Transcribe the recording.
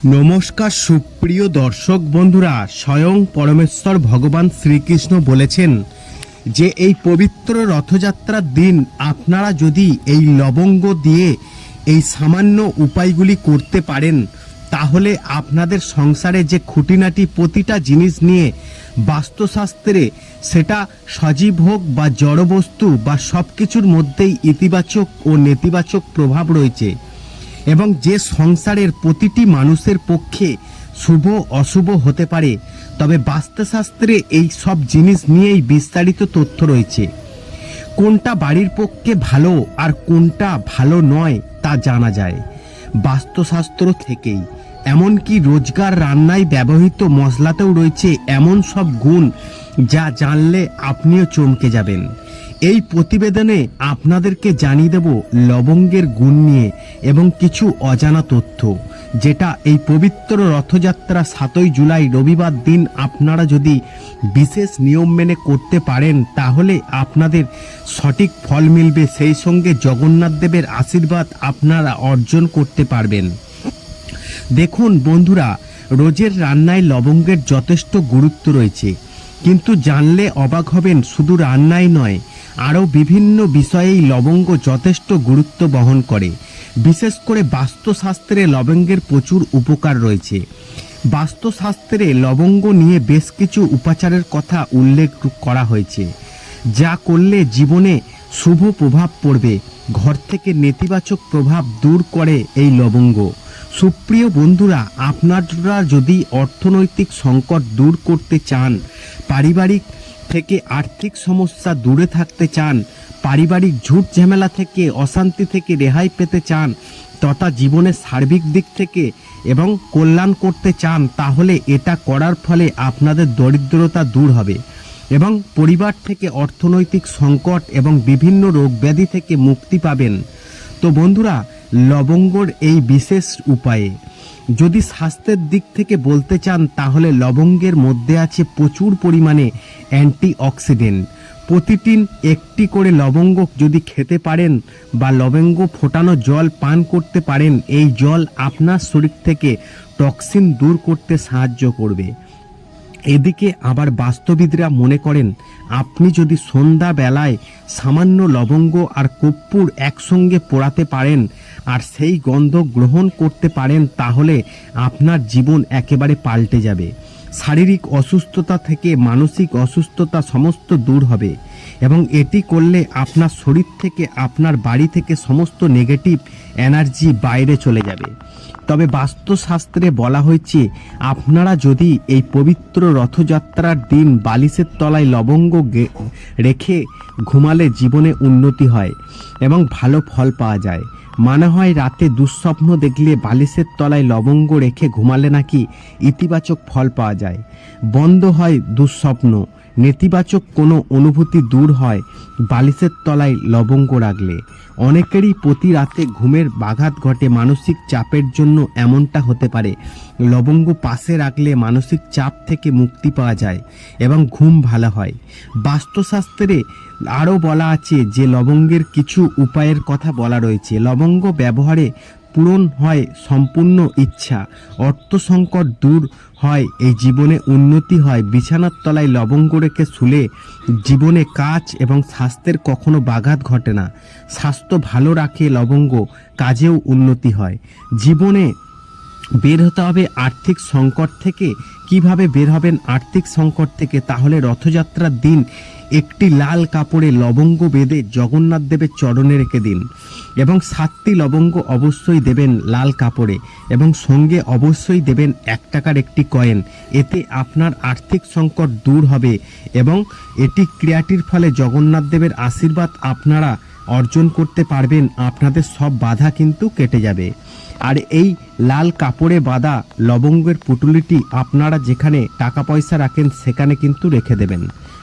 নমস্কার সুপ্রিয় দর্শক বন্ধুরা, স্বয়ং পরমেশ্বর ভগবান শ্রীকৃষ্ণ বলেছেন যে এই পবিত্র রথযাত্রার দিন আপনারা যদি এই লবঙ্গ দিয়ে এই সামান্য উপায়গুলি করতে পারেন, তাহলে আপনাদের সংসারে যে খুঁটিনাটি প্রতিটা জিনিস নিয়ে বাস্তুশাস্ত্রে সেটা সজীব হোক বা জড়বস্তু বা সব কিছুর মধ্যেই ইতিবাচক ও নেতিবাচক প্রভাব রয়েছে। এবং যে সংসারের প্রতিটি মানুষের পক্ষে শুভ অশুভ হতে পারে, তবে বাস্তুশাস্ত্রে এই সব জিনিস নিয়েই বিস্তারিত তথ্য রয়েছে। কোনটা বাড়ির পক্ষে ভালো আর কোনটা ভালো নয় তা জানা যায়। বাস্তুশাস্ত্র থেকেই। এমনকি রোজকার রান্নায় ব্যবহৃত মশলাতেও রয়েছে এমন সব গুণ যা জানলে আপনিও চমকে যাবেন। এই প্রতিবেদনে আপনাদেরকে জানিয়ে দেব লবঙ্গের গুণ নিয়ে এবং কিছু অজানা তথ্য, যেটা এই পবিত্র রথযাত্রা সাতই জুলাই রবিবার দিন আপনারা যদি বিশেষ নিয়ম মেনে করতে পারেন, তাহলে আপনাদের সঠিক ফল মিলবে। সেই সঙ্গে জগন্নাথ দেবের আশীর্বাদ আপনারা অর্জন করতে পারবেন। দেখুন বন্ধুরা, রোজের রান্নায় লবঙ্গের যথেষ্ট গুরুত্ব রয়েছে। কিন্তু জানলে অবাক হবেন, শুধু রান্নাই নয়, আরও বিভিন্ন বিষয়েই লবঙ্গ যথেষ্ট গুরুত্ব বহন করে। বিশেষ করে বাস্তুশাস্ত্রে লবঙ্গের প্রচুর উপকার রয়েছে। বাস্তুশাস্ত্রে লবঙ্গ নিয়ে বেশ কিছু উপাচারের কথা উল্লেখ করা হয়েছে, যা করলে জীবনে শুভ প্রভাব পড়বে, ঘর থেকে নেতিবাচক প্রভাব দূর করে এই লবঙ্গ। সুপ্রিয় বন্ধুরা, আপনারা যদি অর্থনৈতিক সংকট দূর করতে চান, পারিবারিক থেকে আর্থিক সমস্যা দূরে থাকতে চান, পারিবারিক ঝুট ঝামেলা থেকে, অশান্তি থেকে রেহাই পেতে চান, তথা জীবনের সার্বিক দিক থেকে এবং কল্যাণ করতে চান, তাহলে এটা করার ফলে আপনাদের দরিদ্রতা দূর হবে এবং পরিবার থেকে অর্থনৈতিক সংকট এবং বিভিন্ন রোগ ব্যাধি থেকে মুক্তি পাবেন। তো বন্ধুরা লবঙ্গর এই বিশেষ উপায়ে। যদি স্বাস্থ্যের দিক থেকে বলতে চান, তাহলে লবঙ্গের মধ্যে আছে প্রচুর পরিমাণে অ্যান্টিঅক্সিডেন্ট। প্রতিদিন একটি করে লবঙ্গ যদি খেতে পারেন বা লবঙ্গ ফোটানো জল পান করতে পারেন, এই জল আপনার শরীর থেকে টক্সিন দূর করতে সাহায্য করবে। এদিকে আবার বাস্তবিদরা মনে করেন, আপনি যদি সন্ধ্যাবেলায় সামান্য লবঙ্গ আর কর্পূর একসঙ্গে পোড়াতে পারেন আর সেই গন্ধ গ্রহণ করতে পারেন, তাহলে আপনার জীবন একেবারে পাল্টে যাবে। শারীরিক অসুস্থতা থেকে মানসিক অসুস্থতা সমস্ত দূর হবে এবং এটি করলে আপনার শরীর থেকে, আপনার বাড়ি থেকে সমস্ত নেগেটিভ এনার্জি বাইরে চলে যাবে। তবে বাস্তুশাস্ত্রে বলা হয়েছে, আপনারা যদি এই পবিত্র রথযাত্রার দিন বালিশের তলায় লবঙ্গ রেখে ঘুমালে জীবনে উন্নতি হয় এবং ভালো ফল পাওয়া যায়। মনে হয় রাতে দুঃস্বপ্ন দেখলে বালিশের তলায় লবঙ্গ রেখে ঘুমালে নাকি ইতিবাচক ফল পাওয়া যায়। বন্ধ হয় দুঃস্বপ্ন। নেতিবাচক কোনো অনুভূতি দূর হয় বালিশের তলায় লবঙ্গ রাখলে। অনেকেরই প্রতি রাতে ঘুমের বাঘাত ঘটে মানসিক চাপের জন্য এমনটা হতে পারে। লবঙ্গ পাশে রাখলে মানসিক চাপ থেকে মুক্তি পাওয়া যায় এবং ঘুম ভালো হয়। বাস্তুশাস্ত্রে আরও বলা আছে যে লবঙ্গের কিছু উপায়ের কথা বলা রয়েছে। লবঙ্গ ব্যবহারে পূরণ হয় সম্পূর্ণ ইচ্ছা। অর্থ সংকট দূর হয়, এই জীবনে উন্নতি হয়। বিছানার তলায় লবঙ্গ রেখে শুলে জীবনে কাজ এবং স্বাস্থ্যের কখনো বাঘাত ঘটে না। স্বাস্থ্য ভালো রাখে লবঙ্গ, কাজেও উন্নতি হয়। জীবনে বের হতে হবে আর্থিক সংকট থেকে। কীভাবে বের হবেন আর্থিক সংকট থেকে? তাহলে রথযাত্রার দিন একটি লাল কাপড়ে লবঙ্গ বেঁধে জগন্নাথ দেবের চরণে রেখে দিন, এবং সাতটি লবঙ্গ অবশ্যই দেবেন লাল কাপড়ে, এবং সঙ্গে অবশ্যই দেবেন এক টাকার একটি কয়েন। এতে আপনার আর্থিক সংকট দূর হবে, এবং এটি ক্রিয়াটির ফলে জগন্নাথ দেবের আশীর্বাদ আপনারা অর্জন করতে পারবেন, আপনাদের সব বাধা কিন্তু কেটে যাবে। আর এই লাল কাপড়ে বাঁধা লবঙ্গের পুটুলিটি আপনারা যেখানে টাকা পয়সা রাখেন, সেখানে কিন্তু রেখে দেবেন।